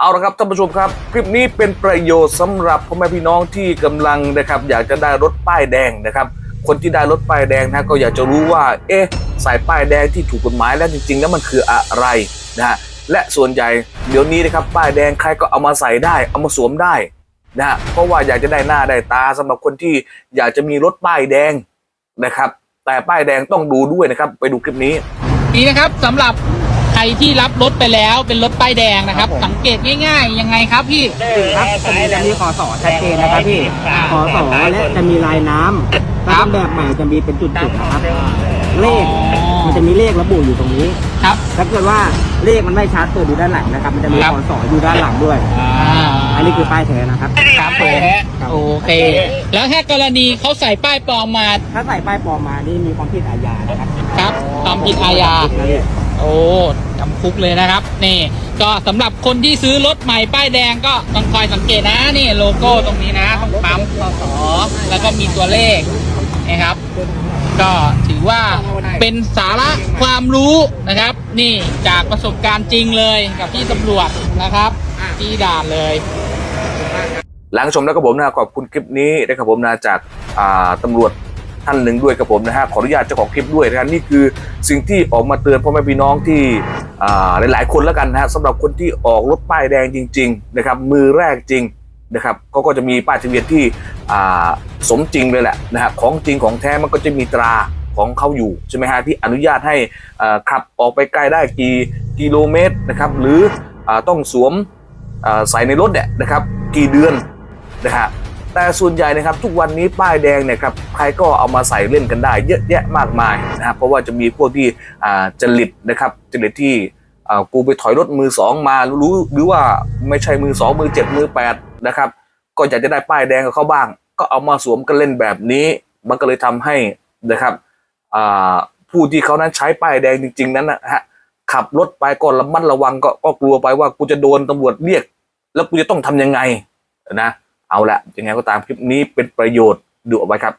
เอาละครับท่านผู้ชมครับ คลิปนี้เป็นประโยชน์สำหรับพ่อแม่พี่น้องที่กำลังนะครับอยากจะได้รถป้ายแดงนะครับ คนที่ได้รถป้ายแดงนะก็อยากจะรู้ว่า เอ๊ะสายป้ายแดงที่ถูกกฎหมายแล้วจริง ๆ แล้วมันคืออะไรนะฮะและส่วนใหญ่เดี๋ยวนี้นะครับป้ายแดงใครก็เอามาใส่ได้ เอามาสวมได้นะฮะเพราะว่าอยากจะได้หน้าได้ตาสำหรับคนที่อยากจะมีรถป้ายแดงนะครับ แต่ป้ายแดงต้องดูด้วยนะครับ ไปดูคลิปนี้ นี่นะครับสำหรับ ใครที่รับรถไปแล้วเป็นรถป้ายแดงนะครับ ครับผม สังเกตง่ายๆยังไงครับพี่ หนึ่งครับจะมีจะมีคอสอชัดเจนนะครับพี่คอสอและจะมีลายน้ำถ้าเป็นแบบใหม่จะมีเป็นจุดๆนะครับ เลขมันจะมีเลขระบุอยู่ตรงนี้ ครับ ถ้าเกิดว่าเลขมันไม่ชัดเปิดดูด้านหลังนะครับ มันจะมีครับคอสออยู่ด้านหลังด้วย อันนี้คือป้ายแท้นะครับ ครับผมโอเค แล้วถ้ากรณีเขาใส่ป้ายปลอมมาถ้าใส่ป้ายปลอมมานี่มีความผิดอาญานะครับครับความผิดอาญานะพี่ โอ้จำคุกเลยนะครับ นี่ ก็สำหรับคนที่ซื้อรถใหม่ป้ายแดงก็ต้องคอยสังเกตนะนี่โลโก้ตรงนี้นะต้องปั๊มสอแล้วก็มีตัวเลขนะครับ ก็ถือว่าเป็นสาระความรู้นะครับ นี่จากประสบการณ์จริงเลยกับที่ตำรวจนะครับที่ด่านเลยหลังชมแล้วครับผมนะขอบคุณคลิปนี้นะครับผมนะจากตำรวจ ท่านหนึ่งด้วยครับผมนะฮะขออนุญาตเจ้าของคลิปด้วยนะครับนี่คือสิ่งที่ออกมาเตือนพ่อแม่พี่น้องที่อ่าหลายๆคนแล้วกันนะฮะสำหรับคนที่ออกรถป้ายแดงจริง ๆ นะครับ มือแรกจริงนะครับเขาก็จะมีป้ายทะเบียนที่สมจริงเลยแหละนะฮะของจริงของแท้มันก็จะมีตราของเขาอยู่ใช่ไหมฮะที่อนุญาตให้ขับออกไปไกลได้กี่กิโลเมตรนะครับหรืออต้องสวมใส่ในรถเนี่ยนะครับกี่เดือนนะฮะ แต่ส่วนใหญ่นะครับทุกวันนี้ป้ายแดงเนี่ยครับใครก็เอามาใส่เล่นกันได้เยอะแยะมากมายนะครับเพราะว่าจะมีพวกที่จริตนะครับจริตที่กูไปถอยรถมือสองมารู้หรือว่าไม่ใช่มือสองมือเจ็ดมือแปดนะครับก็อยากจะได้ป้ายแดงกับเขาบ้าง ก็เอามาสวมกันเล่นแบบนี้ มันก็เลยทำให้นะครับผู้ที่เขานั้นใช้ป้ายแดงจริง ๆ นั้นนะฮะขับรถไปก็ระมัดระวังก็ก็กลัวไปว่ากูจะโดนตำรวจเรียก แล้วกูจะต้องทำยังไงนะ เอาละยังไงก็ตามคลิปนี้เป็นประโยชน์ดูเอาไว้ครับ